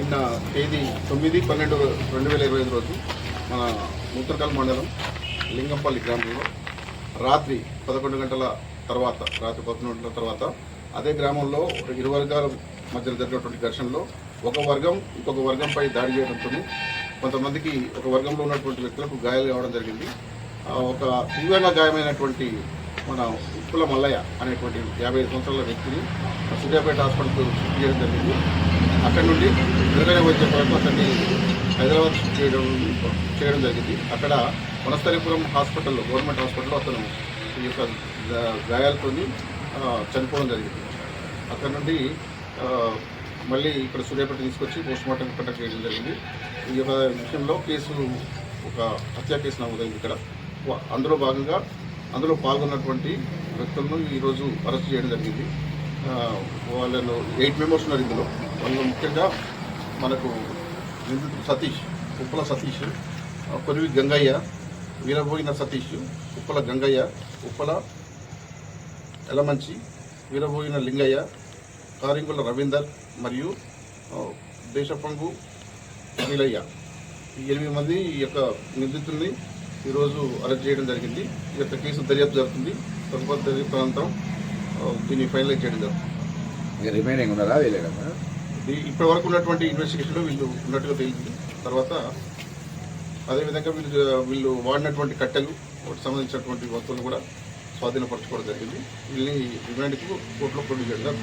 నిన్న తేదీ తొమ్మిది పన్నెండు రెండు వేల ఇరవై ఐదు రోజు మన నూతనకల్ మండలం లింగంపల్లి గ్రామంలో రాత్రి పదకొండు గంటల తర్వాత రాత్రి పదకొండు గంటల తర్వాత అదే గ్రామంలో ఇరు వర్గాల మధ్య జరిగినటువంటి ఘర్షణలో ఒక వర్గం ఇంకొక వర్గంపై దాడి చేయడంతో కొంతమందికి ఒక వర్గంలో ఉన్నటువంటి వ్యక్తులకు గాయాలు కావడం జరిగింది. ఒక తీవ్రంగా గాయమైనటువంటి మన ఉప్పుల మల్లయ్య అనేటువంటి యాభై ఐదు సంవత్సరాల వ్యక్తిని సూర్యాపేట హాస్పిటల్కు షిఫ్ట్ చేయడం జరిగింది. అక్కడి నుండి మెరుగైన వచ్చే వరకు అతన్ని హైదరాబాద్ చేయడం చేయడం జరిగింది. అక్కడ వనస్థలిపురం హాస్పిటల్లో గవర్నమెంట్ హాస్పిటల్లో అతను ఈ యొక్క గాయాలతో చనిపోవడం జరిగింది. అక్కడ నుండి మళ్ళీ ఇక్కడ సూర్యాపేట తీసుకొచ్చి పోస్ట్ మార్టం కండక్ట్ చేయడం జరిగింది. ఈ యొక్క విషయంలో కేసు ఒక హత్య కేసు నమోదైంది ఇక్కడ. అందులో భాగంగా అందులో పాల్గొన్నటువంటి వ్యక్తులను ఈరోజు అరెస్ట్ చేయడం జరిగింది. వాళ్ళను ఎయిట్ మెంబర్స్ ఉన్నారు ఇందులో. వాళ్ళు ముఖ్యంగా మనకు నిందితుడు సతీష్ ఉప్పల సతీష్ కొరివి గంగయ్య వీరబోయిన సతీష్ ఉప్పల గంగయ్య ఉప్పల ఎలమంచి వీరబోయిన లింగయ్య కారింగుల రవీందర్ మరియు దేశపంగు నీలయ్య ఎనిమిది మంది ఈ యొక్క నిందితుల్ని ఈరోజు అరెస్ట్ చేయడం జరిగింది. ఈ యొక్క కేసు దర్యాప్తు జరుగుతుంది. తదుపరి దర్యాప్తు అనంతరం దీన్ని ఫైనలైజ్ చేయడం జరుగుతుంది. రిమైనింగ్ ఉన్నారా వేయలేదా ఇది ఇప్పటి వరకు ఉన్నటువంటి ఇన్వెస్టిగేషన్లో వీళ్ళు ఉన్నట్టుగా తేలింది తర్వాత అదేవిధంగా వీళ్ళు వీళ్ళు వాడినటువంటి కట్టెలు వాటికి సంబంధించినటువంటి వస్తువులు కూడా స్వాధీనపరచుకోవడం జరిగింది. వీళ్ళని రిమాండ్కు కోర్టులో ప్రొడ్యూస్ చేయడం.